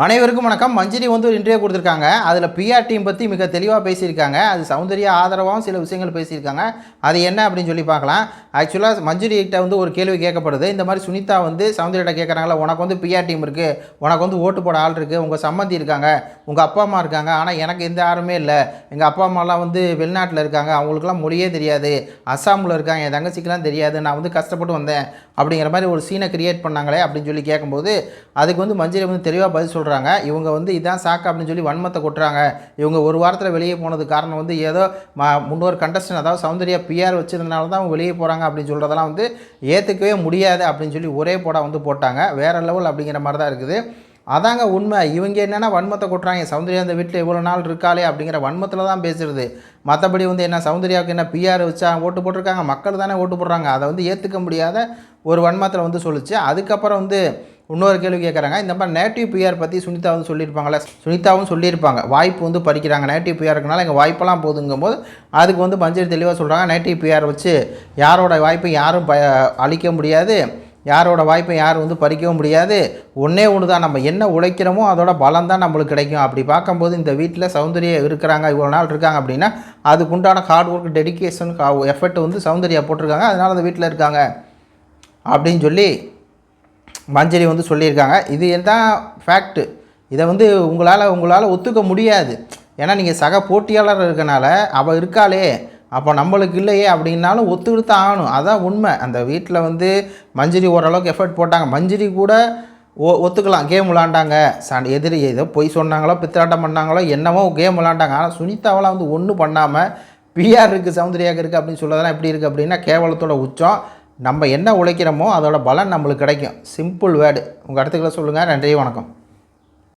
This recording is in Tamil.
அனைவருக்கும் வணக்கம். மஞ்சரி வந்து ஒரு இன்டர்வியூ கொடுத்துருக்காங்க. அதில் பிஆர் டீம் பற்றி மிக தெளிவாக பேசியிருக்காங்க. அது சௌந்தரிய ஆதரவாகவும் சில விஷயங்கள் பேசியிருக்காங்க. அது என்ன அப்படின்னு சொல்லி பார்க்கலாம். ஆக்சுவலாக மஞ்சுரி கிட்ட வந்து ஒரு கேள்வி கேட்கப்படுது. இந்த மாதிரி சுனிதா வந்து சௌந்தரியிட்ட கேட்குறாங்களா உனக்கு வந்து பிஆர் டீம் இருக்குது உனக்கு வந்து ஓட்டு போட ஆள் இருக்குது உங்கள் சம்மந்தி இருக்காங்க. உங்கள் அப்பா அம்மா இருக்காங்க. ஆனால் எனக்கு எந்த யாருமே இல்லை. எங்கள் அப்பா அம்மாலாம் வந்து வெளிநாட்டில் இருக்காங்க. அவங்களுக்குலாம் மொழியே தெரியாது. அஸ்ஸாமில் இருக்காங்க. என் தங்கச்சிக்கெலாம் தெரியாது. நான் வந்து கஷ்டப்பட்டு வந்தேன். அப்படிங்கிற மாதிரி ஒரு சீனை கிரியேட் பண்ணாங்களே அப்படின்னு சொல்லி கேட்கும்போது அதுக்கு வந்து மஞ்சரி வந்து தெளிவாக பதில் சொல்கிறாங்க இவங்க வந்து இதான் சாக்கு அப்படின்னு சொல்லி வன்மத்தை கொட்டுறாங்க. இவங்க ஒரு வாரத்தில் வெளியே போனது காரணம் வந்து ஏதோ ம முன்னோர் கண்டஸ்டன் அதாவது சௌந்தர்யா பிஆர் வச்சிருந்தனால தான் அவங்க வெளியே போகிறாங்க அப்படின்னு சொல்கிறதெல்லாம் வந்து ஏற்றுக்கவே முடியாது அப்படின்னு சொல்லி ஒரே போடா வந்து போட்டாங்க. வேறு லெவல் அப்படிங்கிற மாதிரி தான் இருக்குது. அதாங்க உண்மை. இவங்க என்னென்னா வன்மத்தை கொட்டுறாங்க. சௌந்தர்யா அந்த வீட்டில் இவ்வளோ நாள் இருக்காளே அப்படிங்கிற வன்மத்தில் தான் பேசுறது. மற்றபடி வந்து என்ன சௌந்தர்யாவுக்கு என்ன பிஆர் வச்சா ஓட்டு போட்டிருக்காங்க? மக்கள் தானே ஓட்டு போடுறாங்க. அதை வந்து ஏற்றுக்க முடியாத ஒரு வன்மத்தில் வந்து சொல்லுச்சு. அதுக்கப்புறம் வந்து இன்னொரு கேள்வி கேட்குறாங்க இந்த மாதிரி நேட்டிவ் பிஆர் பற்றி சுனிதா வந்து சொல்லியிருப்பாங்களே சுனிதாவும் சொல்லியிருப்பாங்க. வாய்ப்பு வந்து பறிக்கிறாங்க நேட்டிவ் பிஆர் இருக்கனால எங்கள் வாய்ப்பெல்லாம் போதுங்கும்போது அதுக்கு வந்து மஞ்சள் தெளிவாக சொல்கிறாங்க நேட்டிவ் பிஆர் வச்சு யாரோட வாய்ப்பை யாரும் ப அழிக்க முடியாது. யாரோட வாய்ப்பை யாரும் வந்து பறிக்கவும் முடியாது. ஒன்றே ஒன்று தான் நம்ம என்ன உழைக்கிறோமோ அதோட பலம் தான் நம்மளுக்கு கிடைக்கும். அப்படி பார்க்கும்போது இந்த வீட்டில் சௌந்தரியம் இருக்கிறாங்க. இவ்வளோ நாள் இருக்காங்க அப்படின்னா அதுக்குண்டான ஹார்ட் ஒர்க் டெடிக்கேஷன் எஃபர்ட் வந்து சௌந்தர்யா போட்டிருக்காங்க. அதனால் அந்த வீட்டில் இருக்காங்க. அப்படின்னு சொல்லி மஞ்சரி வந்து சொல்லியிருக்காங்க. இது தான் ஃபேக்ட்டு இதை வந்து உங்களால் உங்களால் ஒத்துக்க முடியாது. ஏன்னா நீங்கள் சக போட்டியாளர் இருக்கனால அவள் இருக்காளே. அப்போ நம்மளுக்கு இல்லையே அப்படின்னாலும் ஒத்துக்கிட்டு தான் ஆகணும். அதான் உண்மை. அந்த வீட்டில் வந்து மஞ்சரி ஓரளவுக்கு எஃபர்ட் போட்டாங்க. மஞ்சரி கூட ஓ ஒத்துக்கலாம். கேம் விளாண்டாங்க. சண்டை எதிரி ஏதோ பொய் சொன்னாங்களோ பித்தாட்டம் பண்ணாங்களோ என்னவோ கேம் விளாண்டாங்க. ஆனால் சுனிதாவெல்லாம் வந்து ஒன்றும் பண்ணாமல் பிஆர் இருக்குது சௌந்தர்யாக்கு இருக்குது அப்படின்னு சொல்லதெல்லாம் எப்படி இருக்குது அப்படின்னா கேவலத்தோட உச்சம். நம்ம என்ன உழைக்கிறோமோ அதோட பலன் நம்மளுக்கு கிடைக்கும். சிம்பிள் வேர்டு உங்கள் இடத்துக்குள்ள சொல்லுங்கள் நன்றி வணக்கம்.